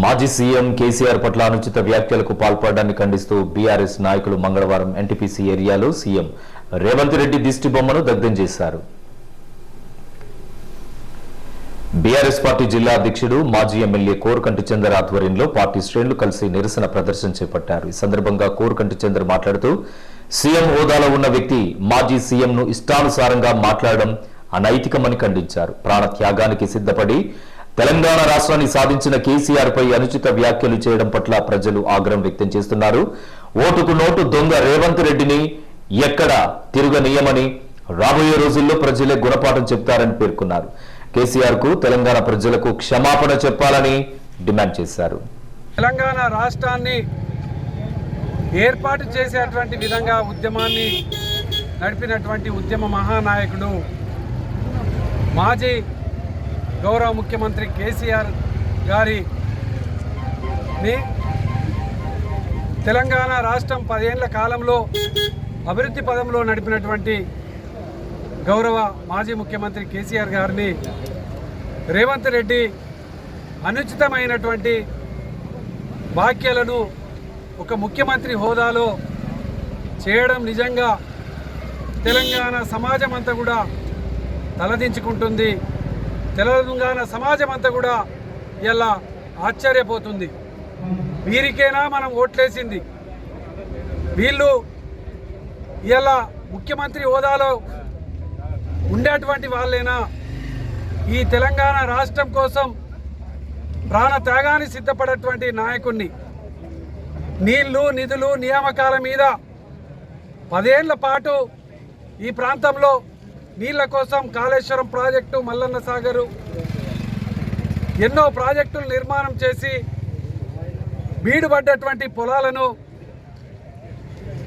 మాజీ సీఎం కేసీఆర్ పట్ల అనుచిత వ్యాఖ్యలకు పాల్పడడాన్ని ఖండిస్తూ బీఆర్ఎస్ నాయకులు మంగళవారం ఎన్టీపీసీ ఏరియాలో సీఎం రేవంత్ రెడ్డి దిష్టి బొమ్మను దగ్ధం చేశారు. బీఆర్ఎస్ పార్టీ జిల్లా అధ్యక్షుడు మాజీ ఎమ్మెల్యే కోరుకంటి చందర్ ఆధ్వర్యంలో పార్టీ శ్రేణులు కలిసి నిరసన ప్రదర్శన చేపట్టారు. ఈ సందర్భంగా కోరుకంటి చందర్ మాట్లాడుతూ సీఎం హోదాలో ఉన్న వ్యక్తి మాజీ సీఎంను ఇష్టానుసారంగా మాట్లాడడం అనైతికమని ఖండించారు. ప్రాణ త్యాగానికి సిద్ధపడి తెలంగాణ రాష్ట్రాన్ని సాధించిన కేసీఆర్ పై అనుచిత వ్యాఖ్యలు చేయడం పట్ల ప్రజలు ఆగ్రహం వ్యక్తం చేస్తున్నారు. ఓటుకు నోటు దొంగ రేవంత్ రెడ్డిని ఎక్కడ తిరగనీయమని రాబోయే రోజుల్లో ప్రజలే గుణపాఠం చెప్తారని పేర్కొన్నారు. కేసీఆర్కు తెలంగాణ ప్రజలకు క్షమాపణ చెప్పాలని డిమాండ్ చేశారు. తెలంగాణ రాష్ట్రాన్ని ఏర్పాటు చేసేటువంటి విధంగా ఉద్యమాన్ని నడిపినటువంటి ఉద్యమ మహానాయకుడు మాజీ గౌరవ ముఖ్యమంత్రి కేసీఆర్ గారిని తెలంగాణ రాష్ట్రం పదేళ్ళ కాలంలో అభివృద్ధి పదంలో నడిపినటువంటి గౌరవ మాజీ ముఖ్యమంత్రి కేసీఆర్ గారిని రేవంత్ రెడ్డి అనుచితమైనటువంటి వ్యాఖ్యలను ఒక ముఖ్యమంత్రి హోదాలో చేయడం నిజంగా తెలంగాణ సమాజం అంతా కూడా తలదించుకుంటుంది. తెలంగాణ సమాజం అంతా కూడా ఇలా ఆశ్చర్యపోతుంది. వీరికేనా మనం ఓట్లేసింది? వీళ్ళు ఇలా ముఖ్యమంత్రి హోదాలో ఉండేటువంటి వాళ్ళైనా? ఈ తెలంగాణ రాష్ట్రం కోసం ప్రాణ త్యాగాన్ని సిద్ధపడేటువంటి నాయకుణ్ణి. నీళ్ళు నిధులు నియామకాల మీద పదేళ్ళ పాటు ఈ ప్రాంతంలో నీళ్ళ కోసం కాళేశ్వరం ప్రాజెక్టు మల్లన్న సాగరు ఎన్నో ప్రాజెక్టులు నిర్మాణం చేసి బీడుపడ్డటువంటి పొలాలను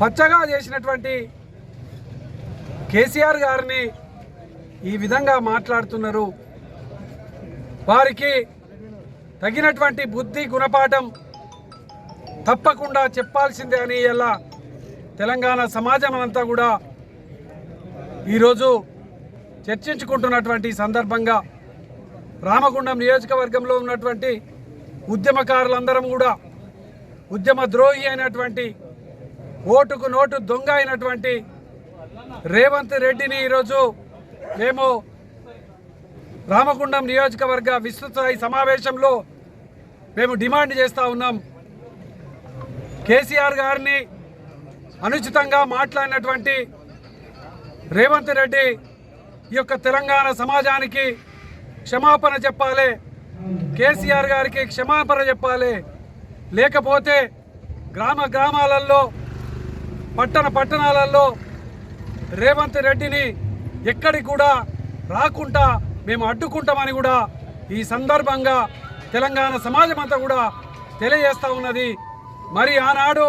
పచ్చగా చేసినటువంటి కేసీఆర్ గారిని ఈ విధంగా మాట్లాడుతున్నారు. వారికి తగినటువంటి బుద్ధి గుణపాఠం తప్పకుండా చెప్పాల్సిందే అని ఇలా తెలంగాణ సమాజం అంతా కూడా ఈరోజు చర్చించుకుంటున్నటువంటి సందర్భంగా రామగుండం నియోజకవర్గంలో ఉన్నటువంటి ఉద్యమకారులందరం కూడా ఉద్యమ ద్రోహి అయినటువంటి ఓటుకు నోటు దొంగ అయినటువంటి రేవంత్ రెడ్డిని ఈరోజు మేము రామగుండం నియోజకవర్గ విస్తృత సమావేశంలో మేము డిమాండ్ చేస్తూ ఉన్నాం. కేసీఆర్ గారిని అనుచితంగా మాట్లాడినటువంటి రేవంత్ రెడ్డి ఈ యొక్క తెలంగాణ సమాజానికి క్షమాపణ చెప్పాలి. కేసీఆర్ గారికి క్షమాపణ చెప్పాలి. లేకపోతే గ్రామ గ్రామాలలో పట్టణ పట్టణాలలో రేవంత్ రెడ్డిని ఎక్కడికి కూడా రాకుండా మేము అడ్డుకుంటామని కూడా ఈ సందర్భంగా తెలంగాణ సమాజం అంతా కూడా తెలియజేస్తూ ఉన్నది. మరి ఆనాడు